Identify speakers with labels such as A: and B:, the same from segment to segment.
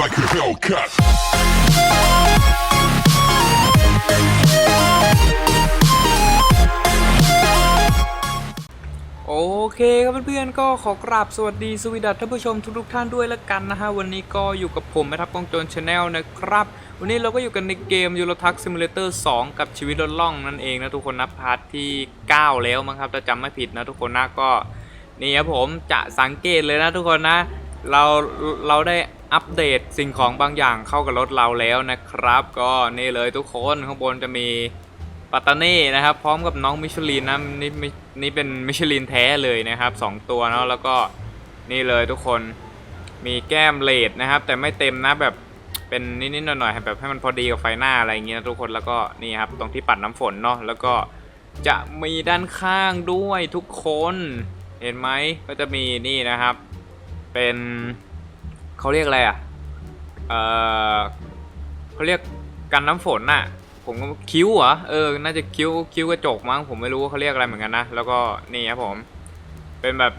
A: like a Hellcat.
B: โอเคครับเพื่อนๆก็ขอกราบสวัสดีสวีดัสท่านผู้ชมทุกๆท่านด้วยละกันนะฮะ วันนี้ก็อยู่กับผมนะครับกองโจรชาแนลนะครับ วันนี้เราก็อยู่กันในเกม Euro Truck Simulator 2กับชีวิตรถล่องนั่นเองนะทุกคนนะพาร์ทที่ 9 แล้วมั้งครับถ้าจำไม่ผิดนะทุกคนนะก็นี่ครับผมจะสังเกตเลยนะทุกคนนะ เราเราได้ อัปเดตสิ่งของบางอย่างเข้ากับรถเราแล้วนะครับ ก็นี่เลยทุกคนข้างบนจะมีปัตตานีนะครับ พร้อมกับน้องมิชลินนะนี่นี่นี่เป็นมิชลินแท้เลยนะครับสองตัวเนาะแล้วก็นี่เลยทุกคนมีแก้มเลดนะครับ แต่ไม่เต็มนะแบบเป็นนิดๆหน่อยๆแบบให้มันพอดีกับไฟหน้าอะไรอย่างเงี้ยนะทุกคนแล้วก็นี่ครับตรงที่ปัดน้ำฝนเนาะแล้วก็จะมีด้านข้างด้วยทุกคน เห็นไหมก็จะมีนี่นะครับ เป็น เขาเรียกอะไรอะ เออเขาเรียกกันน้ำฝนน่ะ ผมก็คิ้วเหรอ เออ น่าจะคิ้วคิ้วกระจกมั้ง ผมไม่รู้ว่าเขาเรียกอะไรเหมือนกันนะ แล้วก็นี่ครับผม เป็นแบบ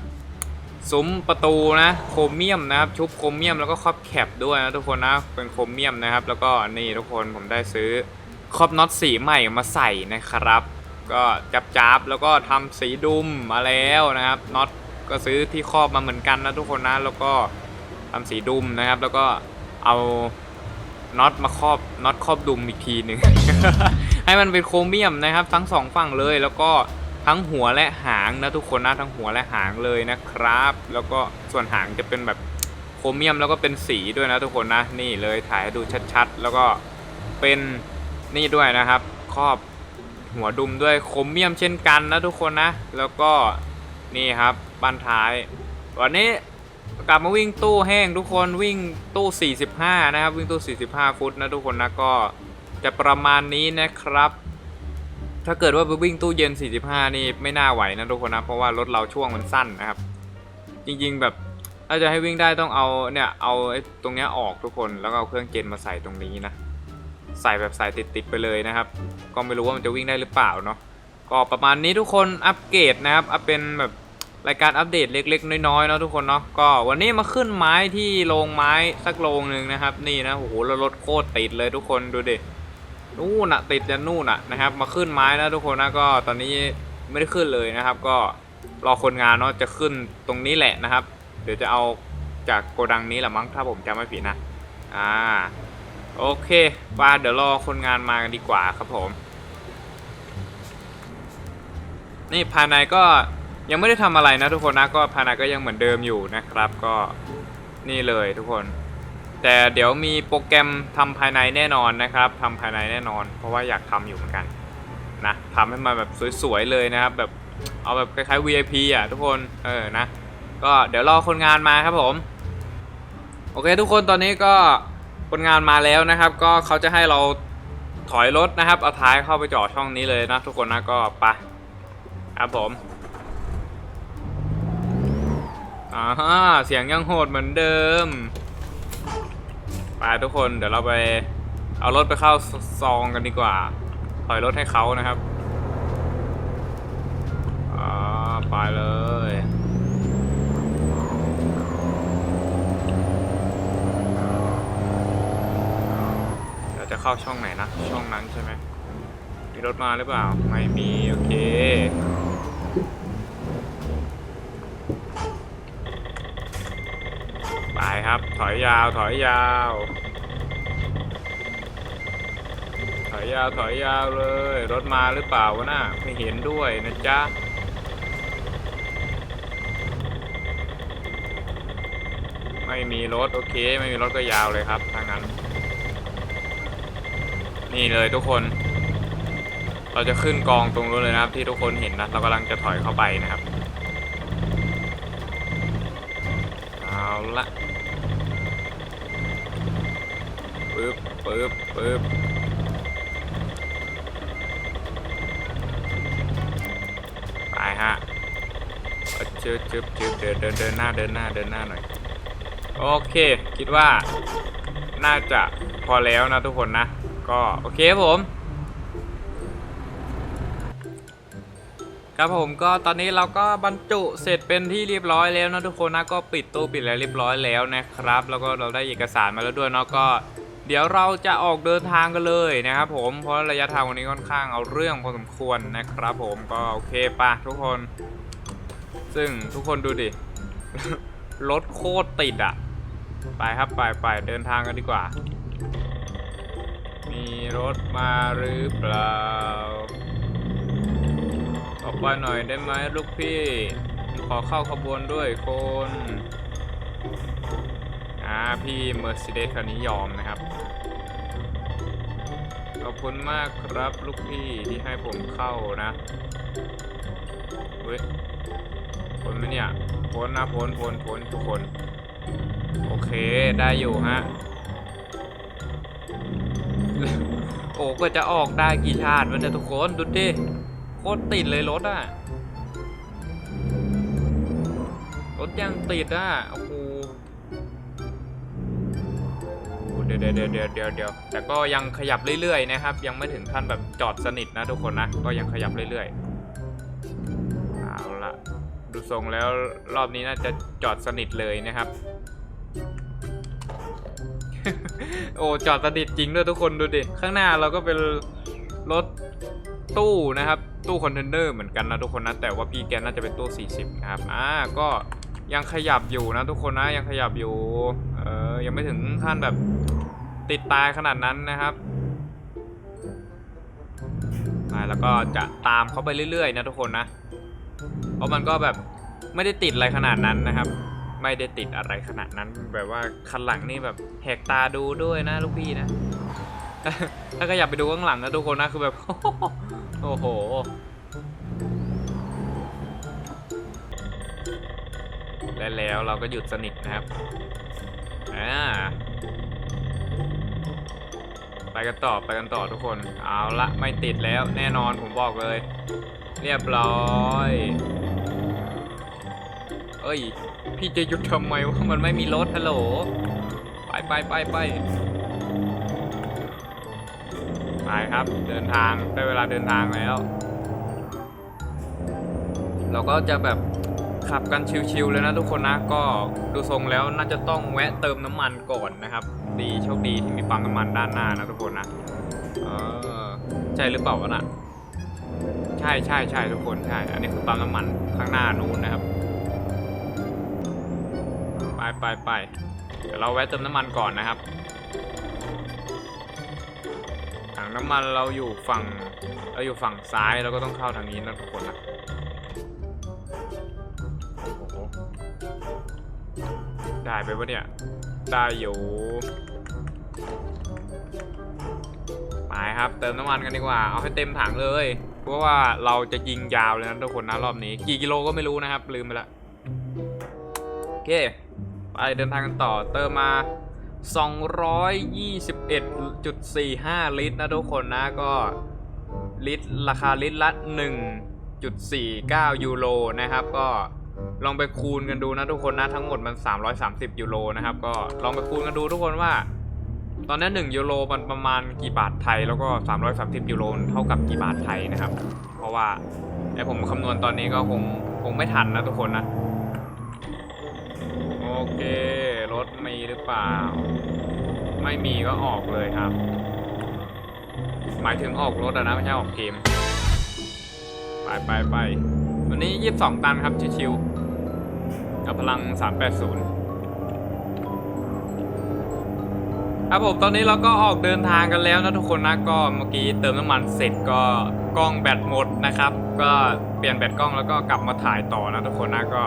B: ซุ้มประตูนะ โครเมียมนะครับ ชุบโครเมียมแล้วก็ครอบแคปด้วยนะทุกคนนะ เป็นโครเมียมนะครับ แล้วก็นี่ทุกคนผมได้ซื้อครอบน็อตสีใหม่มาใส่นะครับ ก็จับจับๆแล้วก็ทำสีดุมมาแล้วนะครับ น็อตก็ซื้อที่ครอบมาเหมือนกันนะทุกคนนะ แล้วก็ ทำสีดุมนะครับ แล้วก็เอาน็อตมาครอบน็อตครอบดุมอีกทีหนึ่งให้มันเป็นโครเมียมนะครับ ทั้งสองฝั่งเลยแล้วก็ทั้งหัวและหางนะทุกคนนะทั้งหัวและหางเลยนะครับ แล้วก็ส่วนหางจะเป็นแบบโครเมียมแล้วก็เป็นสีด้วยนะทุกคนนะนี่เลยถ่ายให้ดูชัดๆ แล้วก็เป็นนี่ด้วยนะครับครอบหัวดุมด้วยโครเมียมเช่นกันนะทุกคนนะ แล้วก็นี่ครับบ้านท้าย วันนี้ กลับมาวิ่งตู้แห้งทุกคนวิ่งตู้ 45 นะครับ วิ่งตู้ 45 ฟุตนะทุกคนนะก็จะประมาณนี้นะครับ ถ้าเกิดว่าไปวิ่งตู้เย็น 45 นี่ไม่น่าไหวนะทุกคนนะเพราะว่ารถเราช่วงมันสั้นนะครับ จริงๆแบบถ้าจะให้วิ่งได้ต้องเอาเนี่ยเอาตรงเนี้ยออกทุกคนแล้วก็เอาเครื่องเจนมาใส่ตรงนี้นะใส่แบบใส่ติดๆไปเลยนะครับ ก็ไม่รู้ว่ามันจะวิ่งได้หรือเปล่าเนาะก็ประมาณนี้ทุกคนอัปเกรดนะครับอัปเป็นแบบ รายการอัปเดตเล็กๆ น้อยๆเนาะทุกคนเนาะก็วันนี้มาขึ้นไม้ที่โรงไม้สักโรงหนึ่งนะครับ นี่นะโอ้โหแล้วรถโคตรติดเลยทุกคนดูดินู่นอะติดยันนู่นอะนะครับ มาขึ้นไม้นะทุกคนนะก็ตอนนี้ไม่ได้ขึ้นเลยนะครับ ก็รอคนงานเนาะจะขึ้นตรงนี้แหละนะครับ เดี๋ยวจะเอาจากโกดังนี้แหละมั้งถ้าผมจำไม่ผิดนะอ่าโอเคป้าเดี๋ยวรอคนงานมากันดีกว่าครับผม นี่ภายในก็ ยังไม่ได้ทำอะไรนะทุกคนนะก็ภายในก็ยังเหมือนเดิมอยู่นะครับ ก็นี่เลยทุกคน แต่เดี๋ยวมีโปรแกรมทำภายในแน่นอนนะครับทำภายในแน่นอน เพราะว่าอยากทำอยู่เหมือนกันนะทำให้มันแบบสวยๆเลยนะครับแบบเอาแบบคล้ายๆ VIP อะทุกคนเออนะ ก็เดี๋ยวรอคนงานมาครับผม โอเคทุกคนตอนนี้ก็คนงานมาแล้วนะครับ ก็เขาจะให้เราถอยรถนะครับ เอาท้ายเข้าไปจอดช่องนี้เลยนะทุกคนนะก็ไปครับผม อ่าฮะเสียงยังโหดเหมือนเดิม ไปทุกคนเดี๋ยวเราไปเอารถไปเข้าซองกันดีกว่าถอยรถให้เขานะครับอ่าไปเลยเดี๋ยวจะเข้าช่องไหนนะ ช่องนั้นใช่ไหมมีรถมาหรือเปล่า ไม่มี โอเค ไปครับ ถอยยาว ถอยยาว ถอยยาว ถอยยาวเลย รถมาหรือเปล่าวะน่ะไม่เห็นด้วยนะจ๊ะไม่มีรถโอเค ไม่มีรถก็ยาวเลยครับถ้างั้น นี่เลยทุกคน เราจะขึ้นกองตรงนู้นเลยนะครับ ที่ทุกคนเห็นนะเรากำลังจะถอยเข้าไปนะครับ เอาละ ปึ๊บปึ๊บปึ๊บไปฮะจึ๊บจึ๊บจึ๊บเดินเดินเดินหน้าเดินหน้าเดินหน้าหน่อยโอเค คิดว่าน่าจะพอแล้วนะทุกคนนะ ก็โอเคผมครับผมก็ตอนนี้เราก็บรรจุเสร็จเป็นที่เรียบร้อยแล้วนะทุกคนนะก็ปิดตู้ปิดอะไรเรียบร้อยแล้วนะครับ แล้วก็เราได้เอกสารมาแล้วด้วยเนาะก็ เดี๋ยวเราจะออกเดินทางกันเลยนะครับผมเพราะระยะทางวันนี้ค่อนข้างเอาเรื่องพอสมควรนะครับผมก็โอเคปะทุกคน ซึ่งทุกคนดูดิ รถโคตรติดอะไปครับไปไปเดินทางกันดีกว่า มีรถมาหรือเปล่า ออกไปหน่อยได้ไหมลูกพี่ ขอเข้าขบวนด้วยคน อ่าพี่เมอร์ e เดสคันนี้ยอมนะครับ ขอบคุณมากครับลูกพี่ที่ให้ผมเข้านะเว้ยพ้นไหมเนี่ยพ้นนะพ้นพ้นพ้นทุกคน โอเคได้อยู่ฮะโอ้ก็จะออกได้กี่ชาติวะเนี่ยทุกคนดูดิโคตรติดเลยรถอะรถยังติดอะโอ้ ดี๋ยวเดี๋ยวเดี๋ยวเดี๋ยวเดี๋ยวเดี๋ยวแต่ก็ยังขยับเรื่อยๆนะครับ ยังไม่ถึงขั้นแบบจอดสนิทนะทุกคนนะ ก็ยังขยับเรื่อยๆเอาละดูทรงแล้วรอบนี้น่าจะจอดสนิทเลยนะครับ โอ้จอดสนิทจริงด้วยทุกคนดูดิข้างหน้าเราก็เป็นรถตู้นะครับ ตู้คอนเทนเนอร์เหมือนกันนะทุกคนนะ แต่ว่าพี่แกน่าจะเป็นตู้ 40 นะครับอ่าก็ยังขยับอยู่นะทุกคนนะยังขยับอยู่ เออยังไม่ถึงขั้นแบบ ติดตายขนาดนั้นนะครับอ่าแล้วก็จะตามเขาไปเรื่อยๆนะทุกคนนะ เพราะมันก็แบบไม่ได้ติดอะไรขนาดนั้นนะครับ ไม่ได้ติดอะไรขนาดนั้น แบบว่าคันหลังนี่แบบแหกตาดูด้วยนะลูกพี่นะ ถ้าก็อยากไปดูข้างหลังนะทุกคนนะคือแบบโอ้โหและแล้วเราก็หยุดสนิทนะครับ อ่า ไปกันต่อไปกันต่อทุกคน เอาละไม่ติดแล้วแน่นอนผมบอกเลย เรียบร้อย เอ้ย พี่จะหยุดทำไมวะมันไม่มีรถฮัลโหล ไปไปไปไปไปครับเดินทางได้เวลาเดินทางแล้ว เราก็จะแบบ ขับกันชิวๆเลยนะทุกคนนะก็ดูทรงแล้วน่าจะต้องแวะเติมน้ำมันก่อนนะครับ ดีโชคดีที่มีปั๊มน้ำมันด้านหน้านะทุกคนนะเออใช่หรือเปล่าวะน่ะใช่ใช่ใช่ทุกคนใช่อันนี้คือปั๊มน้ำมันข้างหน้านู้นนะครับไปไปไปเดี๋ยวเราแวะเติมน้ำมันก่อนนะครับถังน้ำมันเราอยู่ฝั่งเราอยู่ฝั่งซ้ายเราก็ต้องเข้าทางนี้นะทุกคนนะ โอ้โหได้ไปปะเนี่ย ได้อยู่ ไปครับ เติมน้ำมันกันดีกว่า เอาให้เต็มถังเลย เพราะว่าเราจะยิงยาวเลยนะทุกคนนะรอบนี้ กี่กิโลก็ไม่รู้นะครับ ลืมไปละ โอเค ไปเดินทางกันต่อ เติมมา 221.45 ลิตรนะทุกคนนะก็ลิตรราคาลิตรละ 1.49 ยูโรนะครับก็ ลองไปคูณกันดูนะทุกคนนะทั้งหมดมัน 330 ยูโรนะครับก็ลองไปคูณกันดูทุกคนว่า ตอนนี้1ยูโรมันประมาณกี่บาทไทยแล้วก็ 330 ยูโรเท่ากับกี่บาทไทยนะครับ เพราะว่าไอผมคำนวณตอนนี้ก็คงคงไม่ทันนะทุกคนนะ โอเค รถมีหรือเปล่า ไม่มีก็ออกเลยครับ หมายถึงออกรถอะนะไม่ใช่ออกเกม ไปไปไปวันนี้ 22 ตันครับชิวๆ กับพลัง 380 ครับผมตอนนี้เราก็ออกเดินทางกันแล้วนะทุกคนนะก็เมื่อกี้เติมน้ำมันเสร็จก็กล้องแบตหมดนะครับ ก็เปลี่ยนแบตกล้องแล้วก็กลับมาถ่ายต่อนะทุกคนนะก็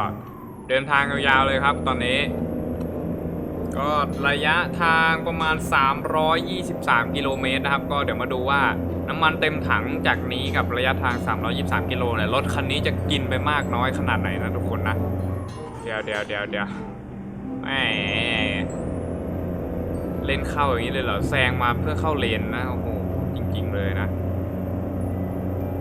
B: เดินทางยาวๆเลยครับตอนนี้ ก็ระยะทางประมาณ 323 กิโลเมตรนะครับ ก็เดี๋ยวมาดูว่าน้ำมันเต็มถังจากนี้กับระยะทาง 323 กิโลเนี่ยรถคันนี้จะกินไปมากน้อยขนาดไหนนะทุกคนนะ เดี๋ยวเดี๋ยวเดี๋ยวเดี๋ยวแหมเล่นเข้าอย่างนี้เลยเหรอแซงมาเพื่อเข้าเลนนะโอ้โหจริง ๆ เลยนะ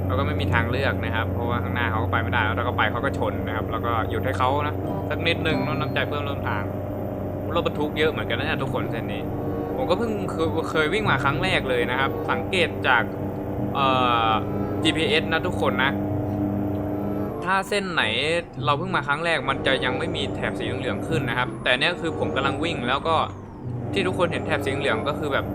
B: เราก็ไม่มีทางเลือกนะครับ เพราะว่าข้างหน้าเขาก็ไปไม่ได้แล้วถ้าเขาไปเขาก็ชนนะครับ แล้วก็หยุดให้เขานะสักนิดนึงนอะน้ำใจเพื่อนร่วมทางรถบรรทุกเยอะเหมือนกันนะทุกคนเส้นนี้ ผมก็เพิ่งเคยเคยวิ่งมาครั้งแรกเลยนะครับ สังเกตจากเอ่อ GPS นะทุกคนนะ ถ้าเส้นไหนเราเพิ่งมาครั้งแรกมันจะยังไม่มีแถบสีเหลืองขึ้นนะครับ แต่เนี้ยคือผมกำลังวิ่งแล้วก็ที่ทุกคนเห็นแถบสีเหลืองก็คือแบบ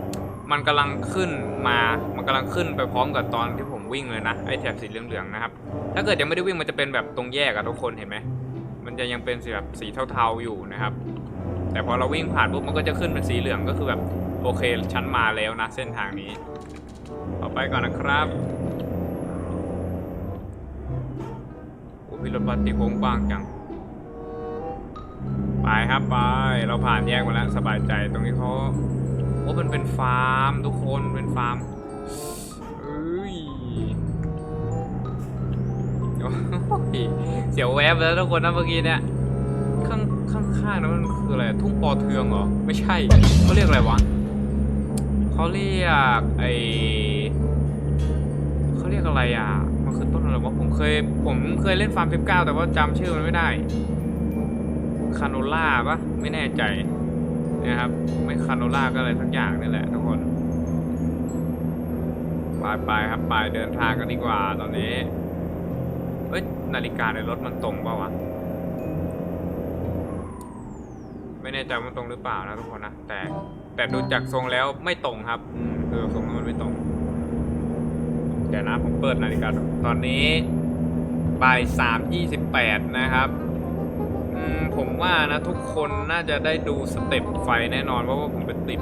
B: มันกำลังขึ้นมา มันกำลังขึ้นไปพร้อมกับตอนที่ผมวิ่งเลยนะไอแถบสีเหลืองๆนะครับ ถ้าเกิดยังไม่ได้วิ่งมันจะเป็นแบบตรงแยกอะทุกคนเห็นไหมมันจะยังเป็นสีแบบสีเทาๆอยู่นะครับ แต่พอเราวิ่งผ่านปุ๊บมันก็จะขึ้นเป็นสีเหลืองก็คือแบบโอเคฉันมาแล้วนะเส้นทางนี้ ต่อไปก่อนนะครับ โอ้พี่รถบัสตีโค้งกว้างจัง ไปครับไป เราผ่านแยกมาแล้วสบายใจตรงนี้เขาโอ้มันเป็นฟาร์มทุกคนเป็นฟาร์มเอ้ยโอ้ยเสียวแวบแล้วทุกคนนะเมื่อกี้เนี่ยข้างข้างข้างนั้นมันคืออะไรทุ่งปอเทืองเหรอไม่ใช่เขาเรียกอะไรวะเขาเรียกไอเขาเรียกอะไรอะ วะผมเคยผมเคยเล่นฟาร์ม19แต่ว่าจำชื่อมันไม่ได้คาโนล่าปะไม่แน่ใจนะครับไม่คาโนล่าก็อะไรสักอย่างนี่แหละทุกคนไปไปครับไปเดินทางกันดีกว่าตอนนี้เอ้ยนาฬิกาในรถมันตรงปล่าวะไม่แน่ใจมันตรงหรือเปล่านะทุกคนนะแต่แต่ดูจากทรงแล้วไม่ตรงครับอืมคือทรงมันไม่ตรง เดี๋ยวนะผมเปิดนาฬิกาตอนนี้บ่ายสามยี่สิบแปดนะครับผมว่านะทุกคนน่าจะได้ดูสเต็ปไฟแน่นอนเพราะว่าผมไปติด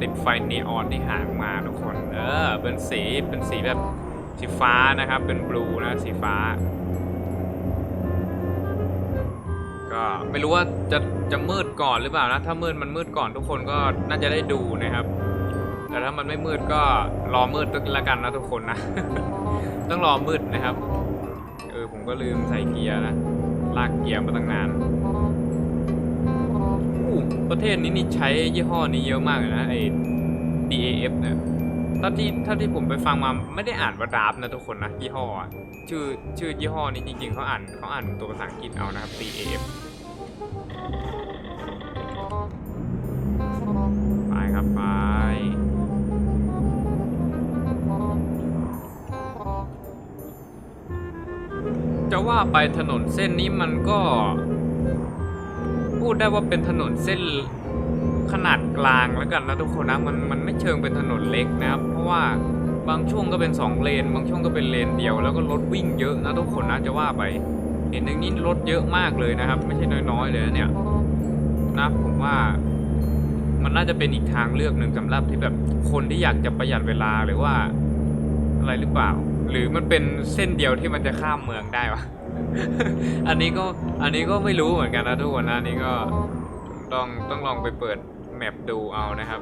B: ติดไฟนีออนที่หางมาทุกคน เออ เป็นสีเป็นสีแบบสีฟ้านะครับ เป็นบลูนะสีฟ้า ก็ไม่รู้ว่าจะจะมืดก่อนหรือเปล่านะ ถ้ามืดมันมืดก่อนทุกคนก็น่าจะได้ดูนะครับ แต่ถ้ามันไม่มืดก็รอมืดละกันนะทุกคนนะ ต้องรอมืดนะครับ เออผมก็ลืมใส่เกียร์นะ ลากเกียร์มาตั้งนานอู้ประเทศนี้นี่ใช้ยี่ห้อนี้เยอะมากเลยนะไอ้ DAF เนี่ยถ้าที่ถ้าที่ผมไปฟังมาไม่ได้อ่านว่าดาฟนะทุกคนนะยี่ห้อชื่อชื่อยี่ห้อนี้จริงๆเขาอ่านเขาอ่านตัวภาษาอังกฤษเอานะครับ DAF ไปครับไป จะว่าไปถนนเส้นนี้มันก็ พูดได้ว่าเป็นถนนเส้นขนาดกลางแล้วกันนะทุกคนนะมันมันไม่เชิงเป็นถนนเล็กนะครับ เพราะว่าบางช่วงก็เป็นสองเลน บางช่วงก็เป็นเลนเดียว แล้วก็รถวิ่งเยอะนะทุกคนนะจะว่าไป เห็นอย่างนี้รถเยอะมากเลยนะครับ ไม่ใช่น้อยๆเลยนะเนี่ยนะผมว่ามันน่าจะเป็นอีกทางเลือกหนึ่งสำหรับที่แบบคนที่อยากจะประหยัดเวลาหรือว่า อะไรหรือเปล่า หรือมันเป็นเส้นเดียวที่มันจะข้ามเมืองได้วะ อันนี้ก็อันนี้ก็ไม่รู้เหมือนกันนะทุกคนนะอันนี้ก็ต้องต้องลองไปเปิดแมปดูเอานะครับ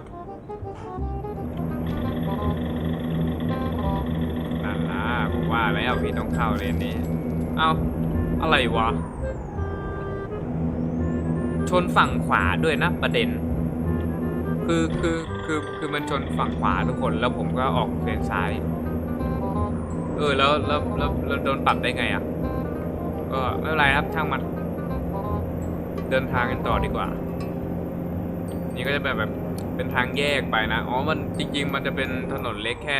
B: นั่นนะผมว่าแล้วพี่ต้องเข้าเลนนี้ เอาอะไรวะ ชนฝั่งขวาด้วยนะประเด็น คือคือคือคือมันชนฝั่งขวาทุกคนแล้วผมก็ออกเลนซ้าย เออแล้วแล้วแล้วแล้วโดนปรับได้ไงอะ ก็ไม่เป็นไรครับช่างมัน เดินทางกันต่อดีกว่า นี่ก็จะแบบแบบเป็นทางแยกไปนะ อ๋อ มันจริง ๆ มันจะเป็นถนนเล็กแค่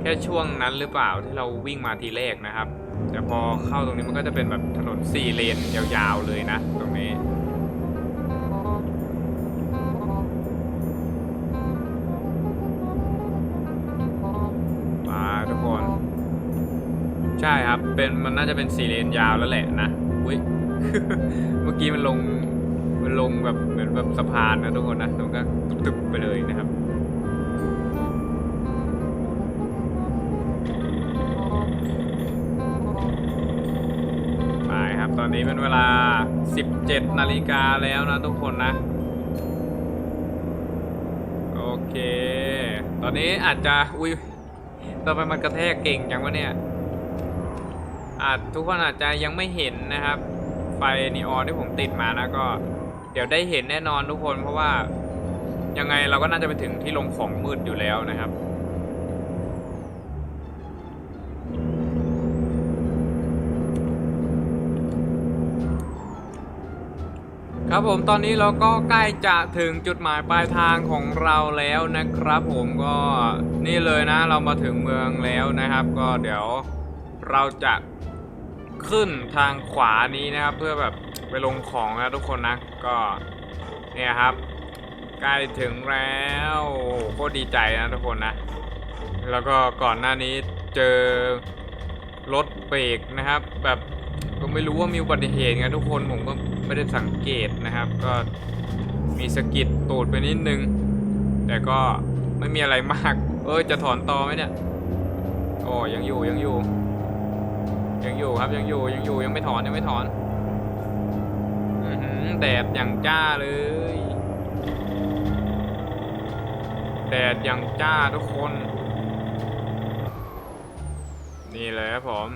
B: แค่ช่วงนั้นหรือเปล่าที่เราวิ่งมาทีแรกนะครับ แต่พอเข้าตรงนี้มันก็จะเป็นแบบถนนสี่เลนยาวๆเลยนะ ตรงนี้ ช่ครับ เป็นมันน่าจะเป็นสี่เลนยาวแล้วแหละนะอุ้ยเมื่อกี้มันลงมันลงแบบเหมือนแบบสะพานนะทุกคนนะมันก็ตึบไปเลยนะครับไปครับตอนนี้เป็นเวลา 17นาฬิกาแล้วนะทุกคนนะโอเค ตอนนี้อาจจะ อุ้ยทำไมมันกระแทกเก่งจังวะเนี่ย อาจทุกคนอาจจะยังไม่เห็นนะครับ ไฟนีออนที่ผมติดมานะก็ เดี๋ยวได้เห็นแน่นอนทุกคนเพราะว่ายังไงเราก็น่าจะไปถึงที่ลงของมืดอยู่แล้วนะครับครับผมตอนนี้เราก็ใกล้จะถึงจุดหมายปลายทางของเราแล้วนะครับผมก็นี่เลยนะเรามาถึงเมืองแล้วนะครับ ก็เดี๋ยวเราจะ ขึ้นทางขวานี้นะครับ เพื่อแบบไปลงของนะทุกคนนะ ก็เนี่ยครับใกล้ถึงแล้วโคตรดีใจนะทุกคนนะ แล้วก็ก่อนหน้านี้เจอรถเบรกนะครับ แบบก็ไม่รู้ว่ามีอุบัติเหตุไงทุกคนผมก็ไม่ได้สังเกตนะครับ ก็มีสกิดตูดไปนิดนึง แต่ก็ไม่มีอะไรมาก เออจะถอนตอไหมเนี่ย โอ้ยังอยู่ยังอยู่ ยังอยู่ครับยังอยู่ยังอยู่ยังไม่ถอนยังไม่ถอนอือหือแดดอย่างจ้าเลยแดดอย่างจ้าทุกคน นี่เลยครับผม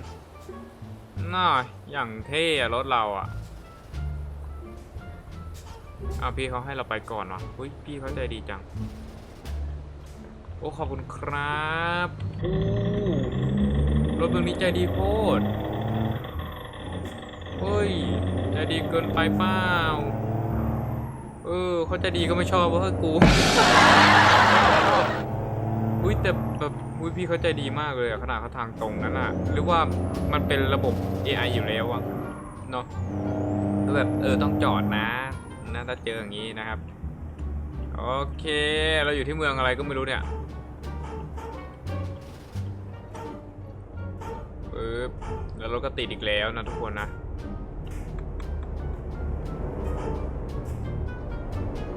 B: น่าอย่างเท่รถเราอะเอาพี่เขาให้เราไปก่อนวะอุ้ยพี่เขาใจดีจัง โอ้ขอบคุณครับอู้ รถเมืองนี้ใจดีโคตร เฮ้ย ใจดีเกินไปเปล่า เออเขาใจดีก็ไม่ชอบว่าเฮ้ยกู อุ้ยแต่แบบอุ้ยพี่เขาใจดีมากเลยอะขนาดเขาทางตรงนั้นอะหรือว่ามันเป็นระบบ AI อยู่แล้วอะเนาะก็แบบเออต้องจอดนะนะถ้าเจออย่างนี้นะครับ โอเค เราอยู่ที่เมืองอะไรก็ไม่รู้เนี่ย ปึ๊บแล้วรถก็ติดอีกแล้วนะทุกคนนะ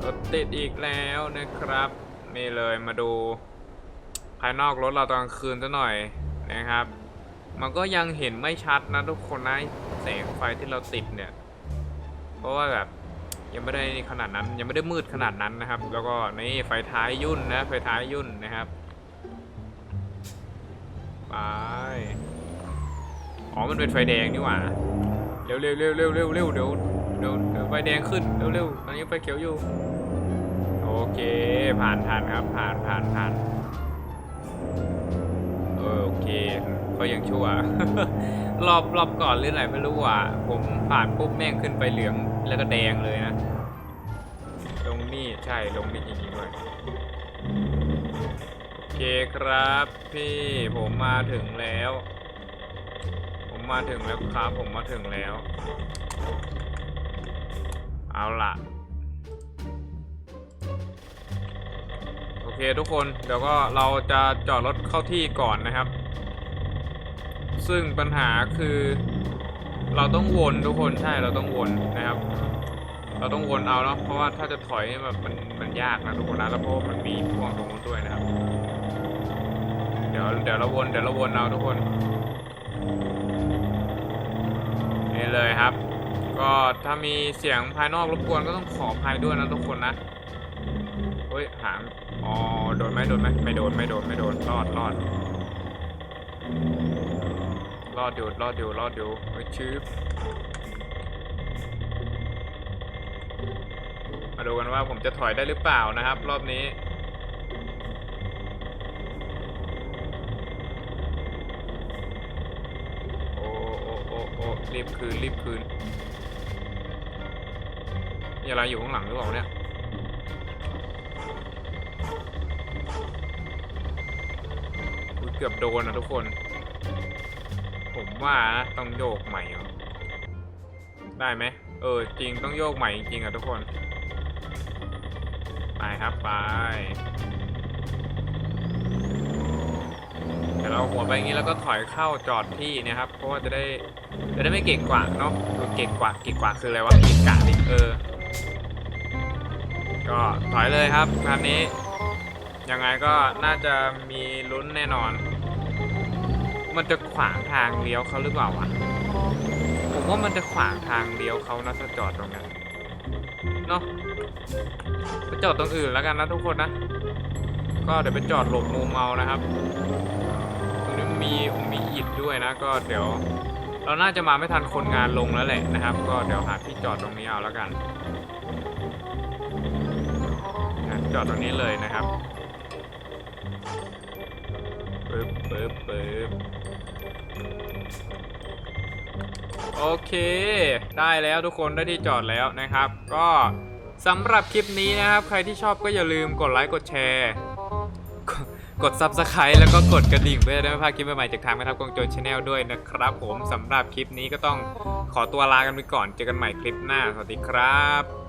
B: รถติดอีกแล้วนะครับ นี่เลยมาดู ภายนอกรถเราตอนกลางคืนซะหน่อยนะครับ มันก็ยังเห็นไม่ชัดนะทุกคนนะแสงไฟที่เราติดเนี่ย เพราะว่าแบบยังไม่ได้ขนาดนั้นยังไม่ได้มืดขนาดนั้นนะครับ แล้วก็นี่ไฟท้ายยุ่นนะไฟท้ายยุ่นนะครับ ไป อ๋อมันเป็นไฟแดงนี่หว่า เร็วเร็วเร็วเร็วเร็วเร็วเดี๋ยวเดี๋ยวเดี๋ยวไฟแดงขึ้นเร็วเร็วตอนนี้ไฟเขียวอยู่ โอเคผ่านผ่านครับผ่านผ่านผ่านโอเคก็ยังชั่ว รอบรอบก่อนหรืออะไรไม่รู้อะ ผมผ่านปุ๊บแม่งขึ้นไปเหลืองแล้วก็แดงเลยนะตรงนี้ใช่ลงนี่จริงๆด้วยโอเคครับพี่ผมมาถึงแล้ว มาถึงแล้วครับ ผมมาถึงแล้ว เอาละโอเคทุกคนเดี๋ยวก็เราจะจอดรถเข้าที่ก่อนนะครับ ซึ่งปัญหาคือ เราต้องวนทุกคนใช่เราต้องวนนะครับ เราต้องวนเอาเนาะเพราะว่าถ้าจะถอยแบบมันมันยากนะทุกคนนะแล้วเพราะมันมีพ่วงตรงนู้นด้วยนะครับ เดี๋ยวเดี๋ยวเราวนเดี๋ยวเราวนเอาทุกคน นี่เลยครับ ก็ถ้ามีเสียงภายนอกรบกวนก็ต้องขออภัยด้วยนะทุกคนนะเฮ้ยหางอ๋อโดนไหมโดนไหมไม่โดนไม่โดนไม่โดนรอดรอดรอดอยู่รอดอยู่รอดอยู่เฮ้ยชืบมาดูกันว่าผมจะถอยได้หรือเปล่านะครับ รอบนี้ โอ้โอ้ โอ้รีบคืนรีบคืนมีอะไรอยู่ข้างหลังหรือเปล่าเนี่ยเกือบโดนนะทุกคน ผมว่านะต้องโยกใหม่ได้ไหมเออจริงต้องโยกใหม่จริงอะทุกคน ไปครับไป ดี๋ยวเราหัวไปอย่างนี้แล้วก็ถอยเข้าจอดที่นะครับ เพราะว่าจะได้จะได้ไม่เก่งกว่าเนาะเก่งกว่าเก่งกว่าคืออะไรวะเก่งกาดิเออ ก็ถอยเลยครับคันนี้ยังไงก็น่าจะมีลุ้นแน่นอน มันจะขวางทางเลี้ยวเขาหรือเปล่าวะ ผมว่ามันจะขวางทางเลี้ยวเขานะถ้าจอดตรงนั้นเนาะไปจอดตรงอื่นแล้วกันนะทุกคนนะ ก็เดี๋ยวไปจอดหลบมุมเอานะครับ ตรงนี้มีมีอิฐด้วยนะก็เดี๋ยว เราน่าจะมาไม่ทันคนงานลงแล้วแหละนะครับ ก็เดี๋ยวหาที่จอดตรงนี้เอาแล้วกันจอดตรงนี้เลยนะครับปึ๊บปึ๊บปึ๊บโอเค ได้แล้วทุกคนได้ที่จอดแล้วนะครับ ก็สำหรับคลิปนี้นะครับ ใครที่ชอบก็อย่าลืมกดไลค์กดแชร์ กด Subscribe แล้วก็กดกระดิ่งเพื่อได้ไม่พลาดคลิปใหม่ๆจากทางแม่ทัพกองโจรชาแนลด้วยนะครับ ผมสำหรับคลิปนี้ก็ต้องขอตัวลากันไปก่อนเจอกันใหม่คลิปหน้าสวัสดีครับ